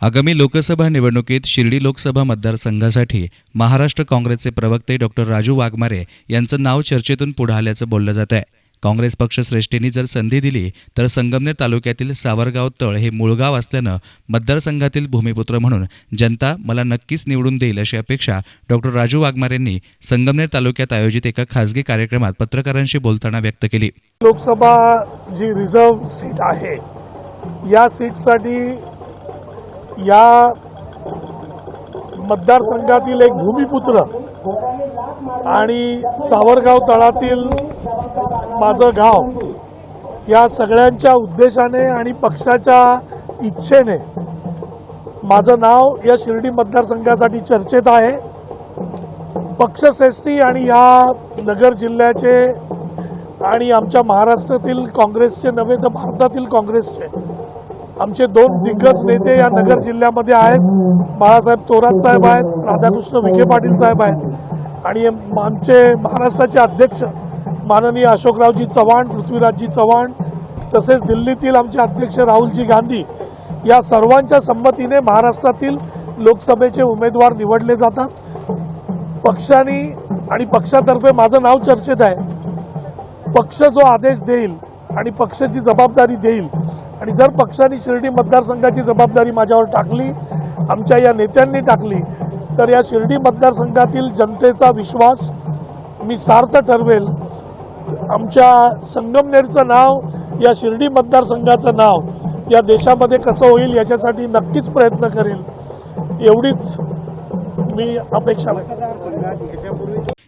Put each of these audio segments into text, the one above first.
आगामी लोकसभा निवडणुकीत शिर्डी लोकसभा मतदारसंघासाठी महाराष्ट्र काँग्रेसचे प्रवक्ते डॉक्टर राजू वाघमारे यांचं नाव चर्चेतून पुढे आल्याचं बोललं जात आहे. काँग्रेस पक्षश्रेष्ठींनी जर संधी दिली तर संगमनेर तालुक्यातील सावरगाव तळ हे मूळगाव असल्यानं मतदारसंघातील भूमिपुत्र म्हणून जनता मला नक्कीच निवडून देईल अशी अपेक्षा डॉक्टर राजू वाघमारेंनी संगमनेर तालुक्यात आयोजित एका खासगी कार्यक्रमात पत्रकारांशी बोलताना व्यक्त केली. लोकसभा जी रिझर्व सीट आहे या सीटसाठी या मतदारसंघातील एक भूमिपुत्र आणि सावरगाव तळातील माझं गाव या सगळ्यांच्या उद्देशाने आणि पक्षाच्या इच्छेने माझं नाव या शिर्डी मतदारसंघासाठी चर्चेत आहे. पक्षश्रेष्ठी आणि या नगर जिल्ह्याचे आणि आमच्या महाराष्ट्रातील काँग्रेसचे नव्हे तर भारतातील काँग्रेसचे आमचे दोन दिग्गज नेते या नगर जिल्ह्यामध्ये आहेत. बाळासाहेब थोरात साहेब आहेत राधाकृष्ण विखे पाटील साहेब आहेत. आणि आमचे महाराष्ट्राचे अध्यक्ष माननीय अशोकरावजी चव्हाण पृथ्वीराजजी चव्हाण तसेच दिल्लीतील आमचे अध्यक्ष राहुलजी गांधी या सर्वांच्या संमतीने महाराष्ट्रातील लोकसभेचे उमेदवार निवडले जातात. पक्षाने आणि पक्षातर्फे माझं नाव चर्चेत आहे. पक्ष जो आदेश देईल आणि पक्षाची जबाबदारी देईल आणि जर पक्षाने शिर्डी मतदारसंघाची जबाबदारी माझ्यावर टाकली आमच्या या नेत्यांनी टाकली तर या शिर्डी मतदारसंघातील जनतेचा विश्वास मी सार्थ ठरवेल. आमच्या संगमनेरचं नाव या शिर्डी मतदारसंघाचं नाव या देशामध्ये कसं होईल याच्यासाठी नक्कीच प्रयत्न करेल. एवढीच मी अपेक्षा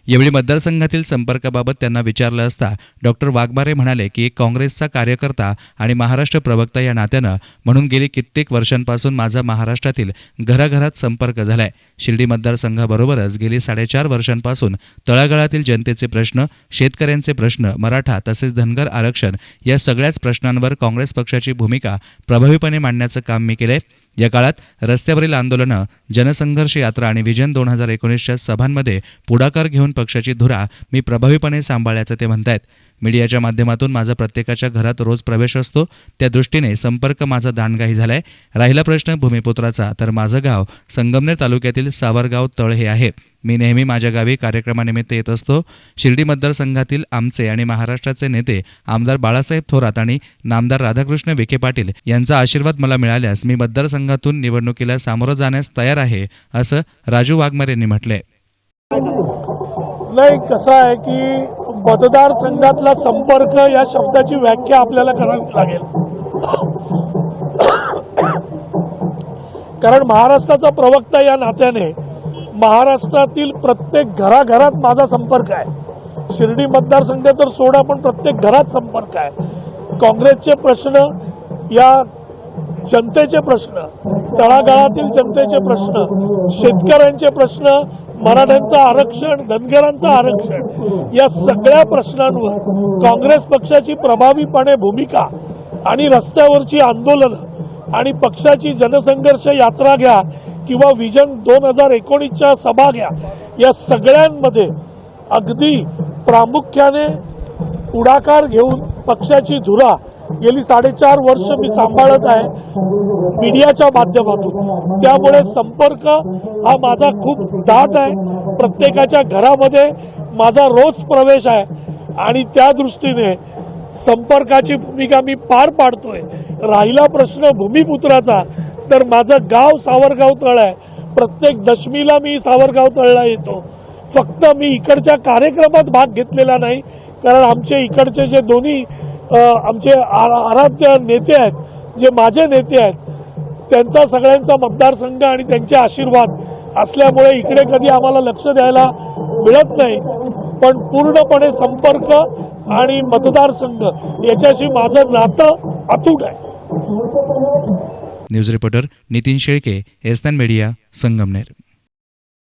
यावेळी मतदारसंघातील संपर्काबाबत त्यांना विचारलं असता डॉक्टर वाघमारे म्हणाले की एक काँग्रेसचा कार्यकर्ता आणि महाराष्ट्र प्रवक्ता या नात्यानं म्हणून गेली कित्येक वर्षांपासून माझा महाराष्ट्रातील घराघरात संपर्क झालाय. शिर्डी मतदारसंघाबरोबरच गेली साडेचार वर्षांपासून तळागाळातील जनतेचे प्रश्न शेतकऱ्यांचे प्रश्न मराठा तसेच धनगर आरक्षण या सगळ्याच प्रश्नांवर काँग्रेस पक्षाची भूमिका प्रभावीपणे मांडण्याचं काम मी केलंय. या काळात रस्त्यावरील आंदोलनं जनसंघर्ष यात्रा आणि विजन दोन हजार एकोणीसच्या सभांमध्ये पुढाकार घेऊन पक्षाची धुरा मी प्रभावीपणे सांभाळल्याचं ते म्हणतायत. मीडियाच्या माध्यमातून माझा प्रत्येकाच्या घरात रोज प्रवेश असतो. त्या दृष्टीने संपर्क माझा दांडगाही झालाय. राहिला प्रश्न भूमिपुत्राचा तर माझं गाव संगमनेर तालुक्यातील सावरगाव तळ हे आहे. मी नेहमी माझ्या गावी कार्यक्रमानिमित्त येत असतो. शिर्डी मतदारसंघातील आमचे आणि महाराष्ट्राचे नेते आमदार बाळासाहेब थोरात आणि नामदार राधाकृष्ण विखे पाटील यांचा आशीर्वाद मला मिळाल्यास मी मतदारसंघातून निवडणुकीला सामोरं जाण्यास तयार आहे असं राजू वाघमारे यांनी म्हटलंय. नाही कसं आहे की मतदारसंघातला संपर्क या शब्दाची व्याख्या आपल्याला करावी लागेल. कारण महाराष्ट्राचा प्रवक्ता या नात्याने महाराष्ट्रातील प्रत्येक घराघरात माझा संपर्क आहे. शिर्डी मतदारसंघ तर सोडा पण प्रत्येक घरात संपर्क आहे. काँग्रेसचे प्रश्न या जनतेचे प्रश्न तळागाळातील जनतेचे प्रश्न शेतकऱ्यांचे प्रश्न मराठ्यांचं आरक्षण धनगरांचं आरक्षण या सगळ्या प्रश्नांवर काँग्रेस पक्षाची प्रभावीपणे भूमिका आणि रस्त्यावरची आंदोलनं आणि पक्षाची जनसंघर्ष यात्रा घ्या किंवा विजन दोन हजार एकोणीसच्या सभा घ्या. या सगळ्यांमध्ये अगदी प्रामुख्याने पुढाकार घेऊन पक्षाची धुरा गेली साडेचार वर्ष मी सांभाळत आहे मीडियाच्या माध्यमातून. त्यामुळे संपर्क हा माझा खूप दाट आहे. प्रत्येकाच्या घरामध्ये माझा रोज प्रवेश आहे आणि त्या दृष्टीने संपर्काची भूमिका मी पार पाडतोय. राहिला प्रश्न भूमिपुत्राचा तर माझं गाव सावरगाव तळ आहे. प्रत्येक दशमीला मी सावरगाव तळला येतो. फक्त मी इकडच्या कार्यक्रमात भाग घेतलेला नाही कारण आमचे इकडचे जे दोन्ही आमचे आराध्य नेते आहेत जे माझे नेते आहेत त्यांचा सगळ्यांचा मतदारसंघ आणि त्यांचे आशीर्वाद असल्यामुळे इकडे कधी आम्हाला लक्ष द्यायला मिळत नाही. पण पूर्णपणे संपर्क आणि मतदारसंघ याच्याशी माझं नातं अतूट आहे. न्यूज रिपोर्टर नितीन शेळके एसनान मीडिया संगमनेर.